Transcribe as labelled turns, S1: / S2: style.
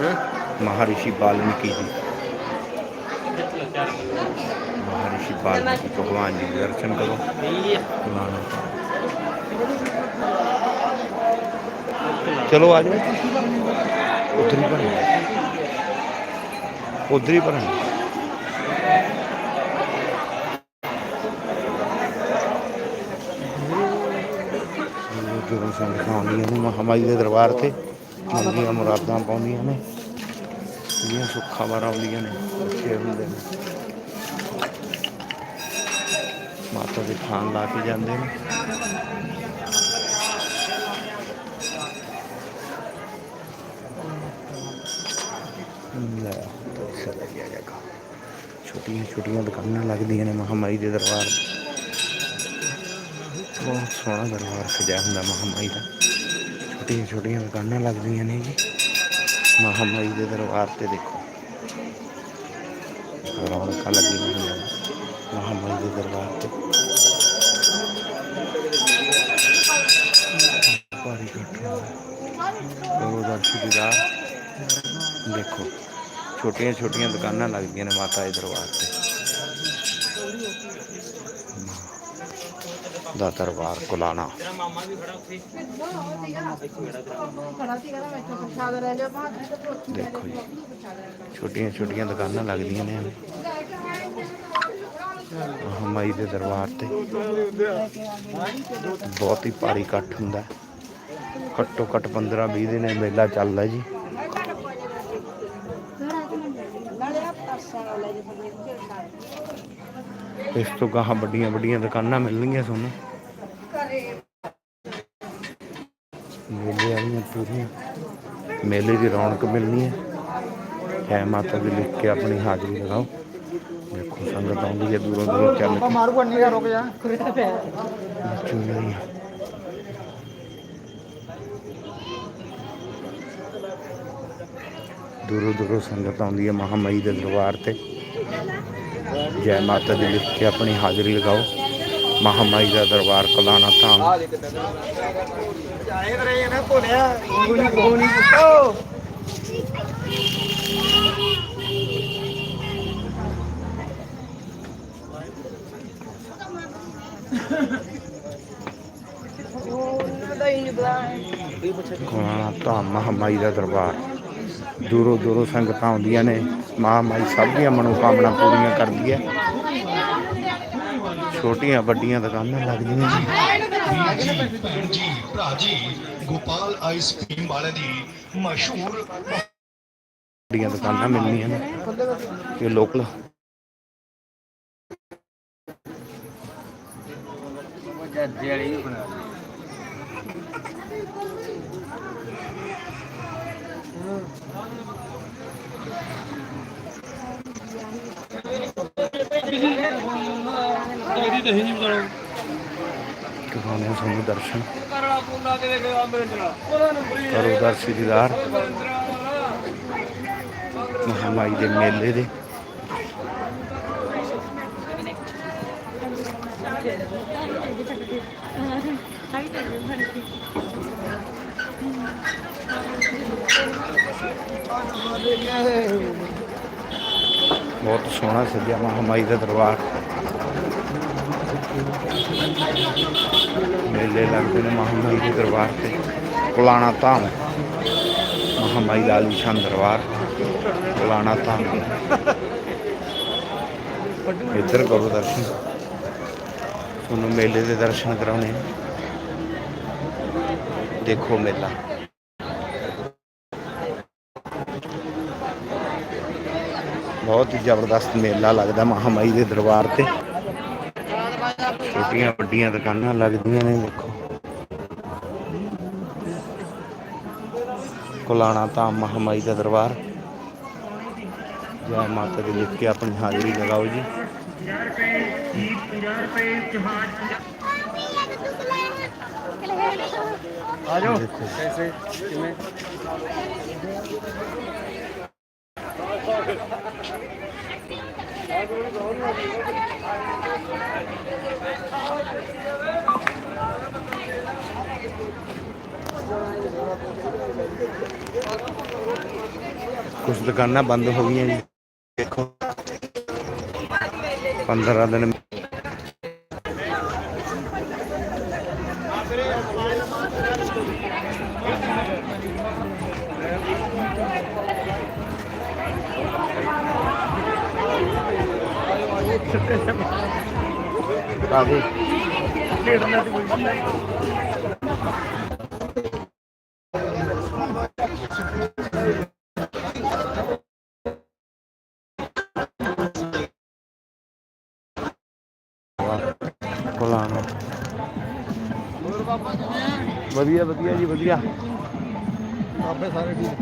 S1: ਮਹਾਰਿਸ਼ੀ ਵਾਲਮੀਕੀ ਜੀ ਮਹਾਰਿਸ਼ੀ ਵਾਲਮੀਕੀ ਭਗਵਾਨ ਜੀ ਦੇ ਦਰਸ਼ਨ ਕਰੋ ਕੁਲਾਣਾ ਚਲੋ ਆ ਜਾਓ ਉਧਰ ਹੀ ਭਰਨ ਉਧਰ ਹੀ ਭਰਨ ਜਦੋਂ ਸੰਗਤਾਂ ਆਉਂਦੀਆਂ ਨੇ ਮਹਾਮਾਈ ਮੁਰਾਦਾਂ ਪਾਉਂਦੀਆਂ ਨੇ ਜਿਹੜੀਆਂ ਸੁੱਖਾਂ ਵਾਰਾਂ ਆਉਂਦੀਆਂ ਨੇ ਬੱਚੇ ਹੁੰਦੇ ਨੇ। ਮਾਤਾ ਦੇ ਖਾਨ ਲਾ ਕੇ ਜਾਂਦੇ ਨੇ। ਲੈ ਚਲਾ ਗਿਆ ਜਗਾ ਛੋਟੀਆਂ ਛੋਟੀਆਂ ਦੁਕਾਨਾਂ ਲੱਗਦੀਆਂ ਨੇ ਮਹਾਮਾਈ ਦੇ ਦਰਬਾਰ ਬਹੁਤ ਸੋਹਣਾ ਦਰਬਾਰ ਸਜਿਆ ਹੁੰਦਾ ਮਹਾਮਾਈ ਦਾ। ਛੋਟੀਆਂ ਛੋਟੀਆਂ ਦੁਕਾਨਾਂ ਲੱਗਦੀਆਂ ਨੇ ਜੀ ਮਹਾਮਾਈ ਦੇ ਦਰਬਾਰ ਤੇ ਦੇਖੋ ਰੌਣਕਾਂ ਲੱਗੀਆਂ ਹੋਈਆਂ ਨੇ ਮਹਾਮਾਈ ਦੇ ਦਰਬਾਰ ਤੇ ਭਾਰੀ ਇਕੱਠ ਹੁੰਦਾ ਉਹ ਦਰਸ਼ਕਦਾਰ ਦੇਖੋ ਛੋਟੀਆਂ ਛੋਟੀਆਂ ਦੁਕਾਨਾਂ ਲੱਗਦੀਆਂ ਨੇ ਮਾਤਾ ਦੇ ਦਰਬਾਰ ਤੇ ਦਾ ਦਰਬਾਰ ਕੁਲਾਣਾ ਦੇਖੋ ਜੀ ਛੋਟੀਆਂ ਛੋਟੀਆਂ ਦੁਕਾਨਾਂ ਲੱਗਦੀਆਂ ਨੇ। ਮਾਈ ਦੇ ਦਰਬਾਰ ਤੇ। ਬਹੁਤ ਹੀ ਭਾਰੀ ਇਕੱਠ ਹੁੰਦਾ। ਘੱਟੋ ਘੱਟ 15 20 ਦਿਨ ਇਹ ਮੇਲਾ ਚੱਲਦਾ ਜੀ। ਇਸ ਤੋਂ ਗਾਹਾਂ ਵੱਡੀਆਂ ਵੱਡੀਆਂ ਦੁਕਾਨਾਂ ਮਿਲਣਗੀਆਂ ਤੁਹਾਨੂੰ। ਮੇਲੇ ਵਾਲੀਆਂ ਪੂਰੀਆਂ। ਮੇਲੇ ਦੀ ਰੌਣਕ ਮਿਲਣੀ ਹੈ। ਹੈ ਮਾਤਾ ਦੀ ਲਿਖ ਕੇ ਆਪਣੀ ਹਾਜ਼ਰੀ ਲਗਾਓ। ਦੇਖੋ ਸੰਗਤ ਆਉਂਦੀ ਹੈ ਦੂਰੋਂ ਦੂਰੋਂ ਚੱਲ ਕੇ।
S2: ਮਾਰੂ ਕੋ ਨਹੀਂ ਰੁਕ ਜਾ।
S1: ਚੁੰਨੀ ਦੂਰੋਂ ਦੂਰੋਂ ਸੰਗਤ ਆਉਂਦੀ ਹੈ ਮਹਾਮਾਈ ਦੇ ਦਰਬਾਰ ਤੇ। ਜੈ ਮਾਤਾ ਦੀ ਲਿਖ ਕੇ ਆਪਣੀ ਹਾਜ਼ਰੀ ਲਗਾਓ। ਮਹਾਮਾਈ ਦਾ ਦਰਬਾਰ ਕਲਾਣਾ ਧਾਮ। ਕਲਾਣਾ ਧਾਮ ਮਹਾਮਾਈ ਦਾ ਦਰਬਾਰ। ਦੂਰੋਂ ਦੂਰੋਂ ਸੰਗਤਾਂ ਆਉਂਦੀਆਂ ਨੇ। ਮਹਾਮਾਈ ਸਭ ਦੀਆਂ ਮਨੋਕਾਮਨਾ ਪੂਰੀਆਂ ਕਰਦੀ ਹੈ। ਛੋਟੀਆਂ ਵੱਡੀਆਂ ਦੁਕਾਨਾਂ ਲੱਗਦੀਆਂ ਨੇ
S3: ਜੀ। ਭਰਾ ਜੀ ਗੋਪਾਲ ਆਈਸ ਕ੍ਰੀਮ ਵਾਲੇ ਦੀ ਮਸ਼ਹੂਰ
S1: ਵੱਡੀਆਂ ਦੁਕਾਨਾਂ ਮਿਲਣੀਆਂ ਨੇ ਇਹ ਲੋਕਲ ਕਿਵਾਨੇ ਸਾਨੂੰ ਦਰਸ਼ਨ। ਕਰੋ ਦਰਸ਼ਨ ਦੀਦਾਰ। ਮਹਾਮਾਈ ਦੇ ਮੇਲੇ ਦੇ। ਬਹੁਤ ਸੋਹਣਾ ਸਜਿਆ ਮਹਾਮਾਈ ਦਾ ਦਰਬਾਰ। ਮੇਲੇ ਲੱਗਦੇ ਨੇ ਮਹਾਮਾਈ ਦੇ ਦਰਬਾਰ ਤੇ। ਕੁਲਾਣਾ ਧਾਮ। ਮਹਾਮਾਈ ਦਾ ਆਲੀਸ਼ਾਨ ਦਰਬਾਰ। ਕੁਲਾਣਾ ਧਾਮ। ਇੱਧਰ ਕਰੋ ਦਰਸ਼ਨ। ਤੁਹਾਨੂੰ ਮੇਲੇ ਦੇ ਦਰਸ਼ਨ ਕਰਾਉਣੇ ਦੇਖੋ ਮੇਲਾ। ਬਹੁਤ ਹੀ ਜ਼ਬਰਦਸਤ ਮੇਲਾ ਲੱਗਦਾ ਮਹਾਮਾਈ ਦੇ ਦਰਬਾਰ ਤੇ। ਛੋਟੀਆਂ ਵੱਡੀਆਂ ਦੁਕਾਨਾਂ ਲੱਗਦੀਆਂ ਨੇ ਦੇਖੋ। ਕੁਲਾਣਾ ਧਾਮ ਮਹਾਮਾਈ ਦਾ ਦਰਬਾਰ। ਜੈ ਮਾਤਾ ਦੀ ਲਿਖ ਕੇ ਆਪਣੀ ਹਾਜ਼ਰੀ ਲਗਾਓ ਜੀ।
S2: ਆ ਜਾਓ ਕੈਸੇ ਕਿਵੇਂ?
S1: ਕੁਝ ਦੁਕਾਨਾਂ ਬੰਦ ਹੋ ਗਈਆਂ ਜੀ। ਦੇਖੋ। 15 ਦਿਨ ਕਾਹਦੇ ਕੋਲਾਣਾ ਵਧੀਆ ਵਧੀਆ ਜੀ ਵਧੀਆ।
S2: ਬਾਬੇ ਸਾਰੇ ਠੀਕ